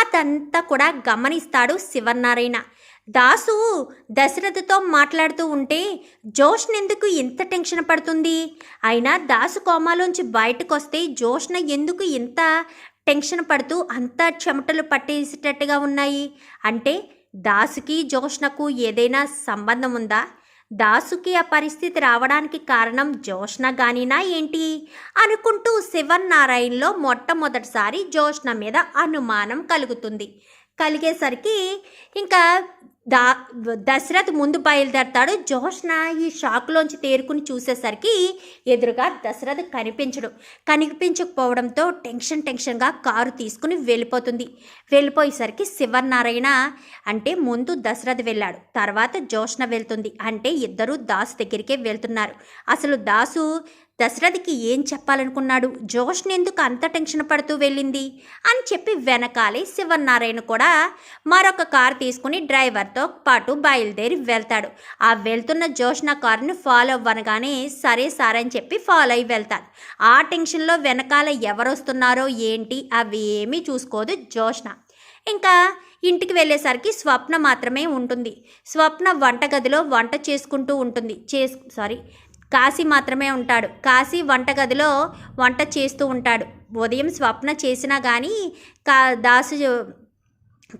అదంతా కూడా గమనిస్తాడు శివనారాయణ దాసు దశరథతో మాట్లాడుతూ ఉంటే జోష్న ఎందుకు ఇంత టెన్షన్ పడుతుంది? అయినా దాసు కోమాలోంచి బయటకు వస్తే జోష్న ఎందుకు ఇంత టెన్షన్ పడుతూ అంత చెమటలు పట్టేసేటట్టుగా ఉన్నాయి? అంటే దాసుకి జోష్నకు ఏదైనా సంబంధం ఉందా? దాసుకి ఆ పరిస్థితి రావడానికి కారణం జోష్న గానినా ఏంటి? అనుకుంటూ శివన్నారాయణలో మొట్టమొదటిసారి జోష్న మీద అనుమానం కలుగుతుంది. కలిగేసరికి ఇంకా దా దశరథ్ ముందు బయలుదేరతాడు. జోష్న ఈ షాక్లోంచి తేరుకుని చూసేసరికి ఎదురుగా దశరథ్ కనిపించడు. కనిపించకపోవడంతో టెన్షన్ టెన్షన్గా కారు తీసుకుని వెళ్ళిపోతుంది. వెళ్ళిపోయేసరికి శివనారాయణ అంటే ముందు దశరథ్ వెళ్ళాడు. తర్వాత జోష్న వెళ్తుంది. అంటే ఇద్దరు దాసు దగ్గరికే వెళ్తున్నారు. అసలు దాసు దశరథికి ఏం చెప్పాలనుకున్నాడు? జోష్ని ఎందుకు అంత టెన్షన్ పడుతూ వెళ్ళింది? అని చెప్పి వెనకాలే శివనారాయణ కూడా మరొక కారు తీసుకుని డ్రైవర్తో పాటు బయలుదేరి వెళ్తాడు. ఆ వెళ్తున్న జోష్న కారుని ఫాలో అవ్వనగానే సరే సార్ అని చెప్పి ఫాలో అయి వెళ్తాడు. ఆ టెన్షన్లో వెనకాల ఎవరొస్తున్నారో ఏంటి అవి ఏమీ చూసుకోదు జోష్న. ఇంకా ఇంటికి వెళ్ళేసరికి స్వప్న మాత్రమే ఉంటుంది. స్వప్న వంటగదిలో వంట చేసుకుంటూ ఉంటుంది. చేస్ సారీ కాశీ మాత్రమే ఉంటాడు. కాశీ వంటగదిలో వంట చేస్తూ ఉంటాడు. ఉదయం స్వప్న చేసినా కానీ కా దాసు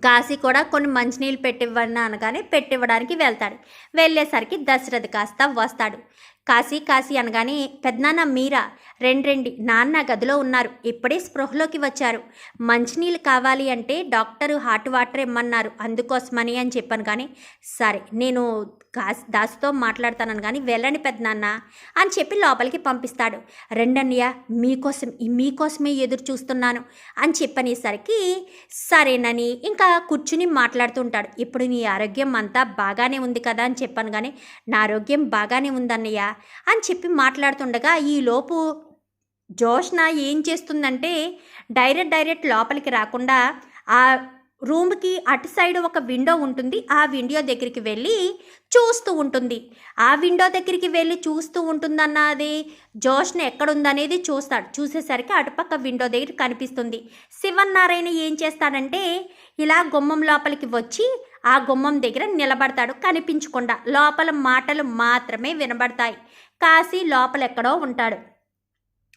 కాశీ కూడా కొన్ని మంచినీళ్ళు పెట్టివ్వను అనగానే పెట్టివ్వడానికి వెళ్తాడు. వెళ్ళేసరికి దశరథ్ కాస్త వస్తాడు. కాశీ కాశీ అనగానే పెద్దనాన్న మీరా రెండు రెండి నాన్న గదిలో ఉన్నారు. ఇప్పుడే స్పృహలోకి వచ్చారు. మంచినీళ్ళు కావాలి అంటే డాక్టరు హాట్ వాటర్ ఇమ్మన్నారు. అందుకోసమని అని చెప్పాను కానీ సరే నేను కాశీ దాసుతో మాట్లాడతానని కానీ వెళ్ళండి పెద్దనాన్న అని చెప్పి లోపలికి పంపిస్తాడు. రెండన్నయ్య మీకోసం మీకోసమే ఎదురు చూస్తున్నాను అని చెప్పనేసరికి సరేనని ఇంకా కూర్చుని మాట్లాడుతుంటాడు ఇప్పుడు నీ ఆరోగ్యం అంతా బాగానే ఉంది కదా అని చెప్పాను కానీ నా ఆరోగ్యం బాగానే ఉందన్నయ్య అని చెప్పి మాట్లాడుతుండగా ఈలోపు జోష్న ఏం చేస్తుందంటే డైరెక్ట్ డైరెక్ట్ లోపలికి రాకుండా ఆ రూమ్కి అటు సైడ్ ఒక విండో ఉంటుంది. ఆ విండో దగ్గరికి వెళ్ళి చూస్తూ ఉంటుంది. ఆ విండో దగ్గరికి వెళ్ళి చూస్తూ ఉంటుందన్నది జోష్న ఎక్కడుందనేది చూస్తాడు. చూసేసరికి అటుపక్క విండో దగ్గర కనిపిస్తుంది. శివన్నారాయణ ఏం చేస్తాడంటే ఇలా గుమ్మం లోపలికి వచ్చి ఆ గుమ్మం దగ్గర నిలబడతాడు కనిపించకుండా. లోపల మాటలు మాత్రమే వినబడతాయి. కాశీ లోపల ఎక్కడో ఉంటాడు.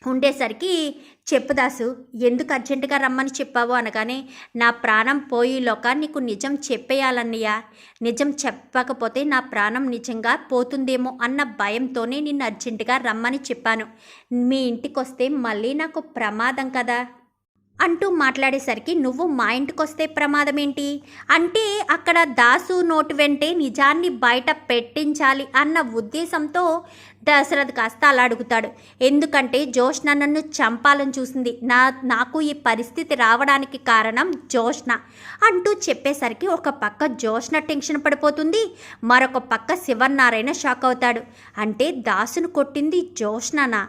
ఉండేసరికి చెప్పుదాసు ఎందుకు అర్జెంటుగా రమ్మని చెప్పావు? అనగానే నా ప్రాణం పోయేలోక నీకు నిజం చెప్పేయాలన్నయ్య. నిజం చెప్పకపోతే నా ప్రాణం నిజంగా పోతుందేమో అన్న భయంతోనే నిన్ను అర్జెంటుగా రమ్మని చెప్పాను. మీ ఇంటికి వస్తే మళ్ళీ నాకు ప్రమాదం కదా. అంటూ మాట్లాడేసరికి నువ్వు మా ఇంటికి వస్తే ప్రమాదం ఏంటి అంటే అక్కడ దాసు నోటు వెంటే నిజాన్ని బయట పెట్టించాలి అన్న ఉద్దేశంతో దశరథ్ కాస్త అలా అడుగుతాడు. ఎందుకంటే జోష్న నన్ను చంపాలని చూసింది. నా నాకు ఈ పరిస్థితి రావడానికి కారణం జోష్న అంటూ చెప్పేసరికి ఒక పక్క జోష్న టెన్షన్ పడిపోతుంది. మరొక పక్క శివనారాయణ షాక్ అవుతాడు. అంటే దాసును కొట్టింది జోష్ననా?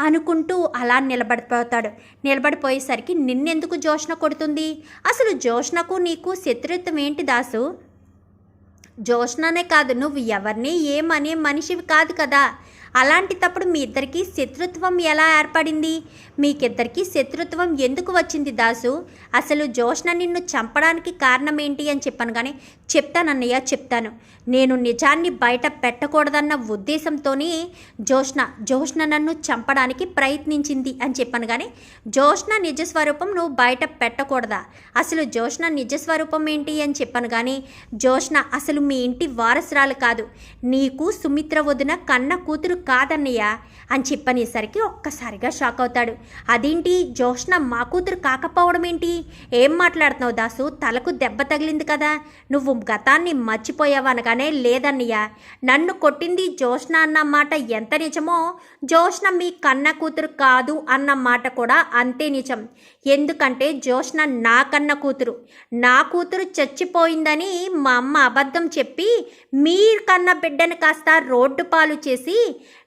అనుకుంటూ అలా నిలబడిపోతాడు. నిలబడిపోయేసరికి నిన్నెందుకు జోష్ణ కొడుతుంది? అసలు జోష్ణకు నీకు శత్రుత్వం ఏంటి దాసు? జోష్ణనే కాదు నువ్వు ఎవరిని ఏమనే మనిషివి కాదు కదా. అలాంటి తప్పుడు మీ ఇద్దరికి శత్రుత్వం ఎలా ఏర్పడింది? మీకిద్దరికి శత్రుత్వం ఎందుకు వచ్చింది దాసు? అసలు జోష్న నిన్ను చంపడానికి కారణం ఏంటి అని చెప్పాను కానీ చెప్తానన్నయ్య చెప్తాను. నేను నిజాన్ని బయట పెట్టకూడదన్న ఉద్దేశంతోనే జోష్న జోష్న నన్ను చంపడానికి ప్రయత్నించింది అని చెప్పాను కానీ జోష్న నిజస్వరూపం నువ్వు బయట పెట్టకూడదా? అసలు జోష్న నిజస్వరూపం ఏంటి అని చెప్పాను కానీ జోష్న అసలు మీ ఇంటి వారసురాలు కాదు. నీకు సుమిత్ర వదిన కన్న కూతురు కాదన్నయ్య అని చెప్పనేసరికి ఒక్కసారిగా షాక్ అవుతాడు. అదేంటి? జోష్ణ మా కూతురు కాకపోవడం ఏంటి? ఏం మాట్లాడుతున్నావు దాసు? తలకు దెబ్బ తగిలింది కదా. నువ్వు గతాన్ని మర్చిపోయావు అనగానే లేదన్నయ్య. నన్ను కొట్టింది జోష్ణ అన్న మాట ఎంత నిజమో జోష్ణ మీ కన్న కూతురు కాదు అన్న మాట కూడా అంతే నిజం. ఎందుకంటే జోష్ణ నా కన్న కూతురు. నా కూతురు చచ్చిపోయిందని మా అమ్మ అబద్ధం చెప్పి మీ కన్న బిడ్డను కాస్త రోడ్డు పాలు చేసి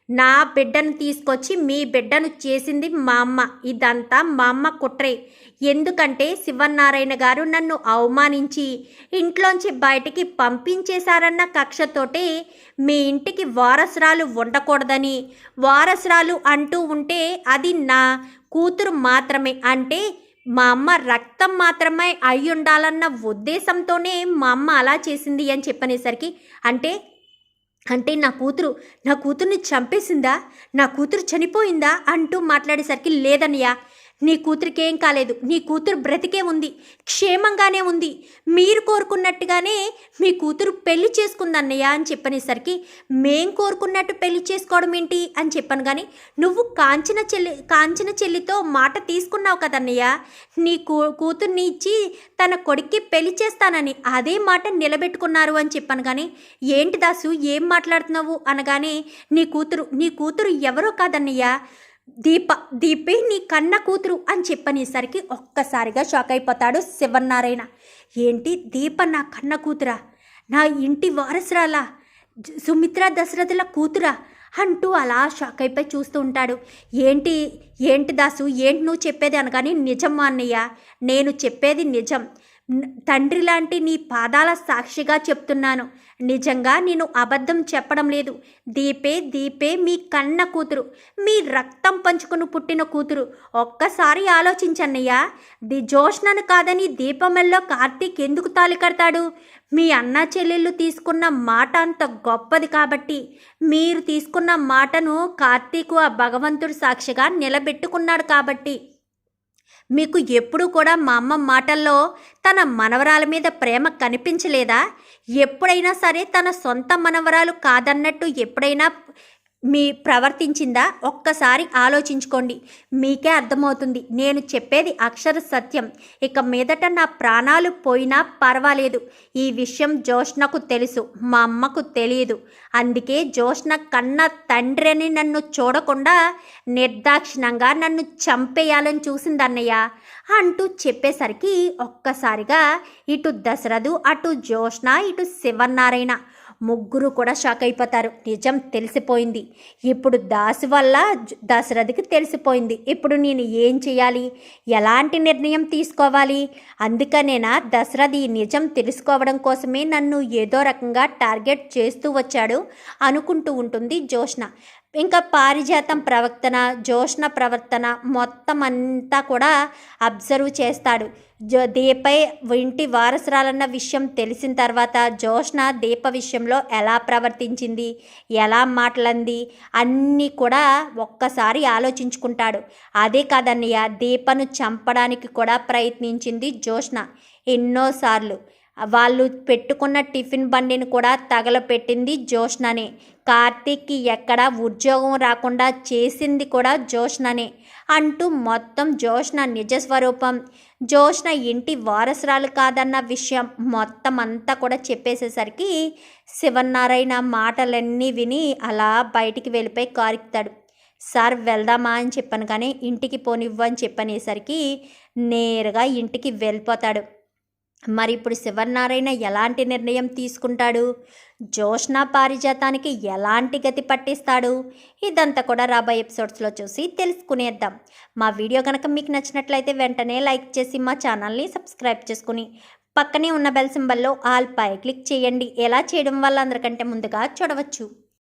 నా బిడ్డను తీసుకొచ్చి మీ బిడ్డను చేసింది మా అమ్మ. ఇదంతా మా అమ్మ కుట్రే. ఎందుకంటే శివనారాయణ గారు నన్ను అవమానించి ఇంట్లోంచి బయటికి పంపించేశారన్న కక్షతోటే మీ ఇంటికి వారసురాలు ఉండకూడదని వారసురాలు అంటూ ఉంటే అది నా కూతురు మాత్రమే. అంటే మా అమ్మ రక్తం మాత్రమే అయి ఉండాలన్న ఉద్దేశంతోనే మా అమ్మ అలా చేసింది అని చెప్పనేసరికి అంటే అంటే నా కూతురు నా కూతుర్ని చంపేసిందా? నా కూతురు చనిపోయిందా? అంటూ మాట్లాడేసరికి లేదన్నయ్యా నీ కూతురికేం కాలేదు. నీ కూతురు బ్రతికే ఉంది. క్షేమంగానే ఉంది. మీరు కోరుకున్నట్టుగానే మీ కూతురు పెళ్ళి చేసుకుందన్నయ్య అని చెప్పనేసరికి మేం కోరుకున్నట్టు పెళ్ళి చేసుకోవడం ఏంటి అని చెప్పాను కానీ నువ్వు కాంచిన చెల్లి కాంచిన చెల్లితో మాట తీసుకున్నావు కదన్నయ్య. నీ కూ కూతుర్ని ఇచ్చి తన కొడుక్కి పెళ్ళి చేస్తానని అదే మాట నిలబెట్టుకున్నారు అని చెప్పాను కానీ ఏంటి దాసు ఏం మాట్లాడుతున్నావు అనగానే నీ కూతురు నీ కూతురు ఎవరో కాదన్నయ్య. దీప దీపే నీ కన్న కూతురు అని చెప్పనేసరికి ఒక్కసారిగా షాక్ అయిపోతాడు శివనారాయణ ఏంటి దీప నా కన్న కూతురా? నా ఇంటి వారసురాలా? సుమిత్ర దశరథుల కూతురా? అంటూ అలా షాక్ అయిపోయి చూస్తూ ఉంటాడు. ఏంటి ఏంటి దాసు ఏంటి నువ్వు చెప్పేది అనగానే నిజం అన్నయ్య నేను చెప్పేది నిజం. తండ్రి లాంటి నీ పాదాల సాక్షిగా చెప్తున్నాను. నిజంగా నేను అబద్ధం చెప్పడం లేదు. దీపే దీపే మీ కన్న కూతురు. మీ రక్తం పంచుకుని పుట్టిన కూతురు. ఒక్కసారి ఆలోచించన్నయ్యా ది జోష్నను కాదని దీపమెల్లో కార్తీక్ ఎందుకు తాలి కడతాడు? మీ అన్న చెల్లెళ్ళు తీసుకున్న మాట అంత గొప్పది కాబట్టి మీరు తీసుకున్న మాటను కార్తీకు ఆ భగవంతుడు సాక్షిగా నిలబెట్టుకున్నాడు కాబట్టి మీకు ఎప్పుడూ కూడా మా అమ్మ మాటల్లో తన మనవరాల మీద ప్రేమ కనిపించలేదా? ఎప్పుడైనా సరే తన సొంత మనవరాలు కాదన్నట్టు ఎప్పుడైనా మీ ప్రవర్తించిందా? ఒక్కసారి ఆలోచించుకోండి. మీకే అర్థమవుతుంది. నేను చెప్పేది అక్షర సత్యం. ఇక మీదట నా ప్రాణాలు పోయినా పర్వాలేదు. ఈ విషయం జోష్నకు తెలుసు. మా అమ్మకు తెలియదు. అందుకే జోష్న కన్న తండ్రిని నన్ను చూడకుండా నిర్దాక్షిణంగా నన్ను చంపేయాలని చూసిందన్నయ్య. అంటూ చెప్పేసరికి ఒక్కసారిగా ఇటు దశరథు అటు జోష్న ఇటు శివనారాయణ ముగ్గురు కూడా షాక్ అయిపోతారు. నిజం తెలిసిపోయింది. ఇప్పుడు దాసు వల్ల దశరథకి తెలిసిపోయింది. ఇప్పుడు నేను ఏం చేయాలి? ఎలాంటి నిర్ణయం తీసుకోవాలి? అందుకనేనా దశరథి ఈ నిజం తెలుసుకోవడం కోసమే నన్ను ఏదో రకంగా టార్గెట్ చేస్తూ వచ్చాడు అనుకుంటూ ఉంటుంది జోష్న ఇంకా పారిజాతం ప్రవర్తన జోష్ణ ప్రవర్తన మొత్తం అంతా కూడా అబ్జర్వ్ చేస్తాడు. జో దీపై ఇంటి వారసురాలన్న విషయం తెలిసిన తర్వాత జోష్న దీప విషయంలో ఎలా ప్రవర్తించింది ఎలా మాటలంది అన్నీ కూడా ఒక్కసారి ఆలోచించుకుంటాడు. అదే కాదన్నయ్య దీపను చంపడానికి కూడా ప్రయత్నించింది జోష్ణ ఎన్నోసార్లు. వాళ్ళు పెట్టుకున్న టిఫిన్ బండిని కూడా తగలపెట్టింది జోష్ననే కార్తీక్కి ఎక్కడ ఉద్యోగం రాకుండా చేసింది కూడా జోష్ననే అంటూ మొత్తం జోష్న నిజస్వరూపం. జోష్న ఇంటి వారసురాలు కాదన్న విషయం మొత్తం అంతా కూడా చెప్పేసేసరికి శివనారాయణ మాటలన్నీ విని అలా బయటికి వెళ్ళిపోయి కారుకుతాడు సార్ వెళ్దామా అని చెప్పాను కానీ ఇంటికి పోనివ్వు అని చెప్పనేసరికి నేరుగా ఇంటికి వెళ్ళిపోతాడు. మరి ఇప్పుడు శివనారాయణ ఎలాంటి నిర్ణయం తీసుకుంటాడు? జోష్నా పారిజాతానికి ఎలాంటి గతి పట్టిస్తాడు? ఇదంతా కూడా రాబోయే ఎపిసోడ్స్లో చూసి తెలుసుకునేద్దాం. మా వీడియో కనుక మీకు నచ్చినట్లయితే వెంటనే లైక్ చేసి మా ఛానల్ని సబ్స్క్రైబ్ చేసుకుని పక్కనే ఉన్న బెల్ సింబల్లో ఆల్ పై క్లిక్ చేయండి. ఎలా చేయడం వల్ల అందరికంటే ముందుగా చూడవచ్చు.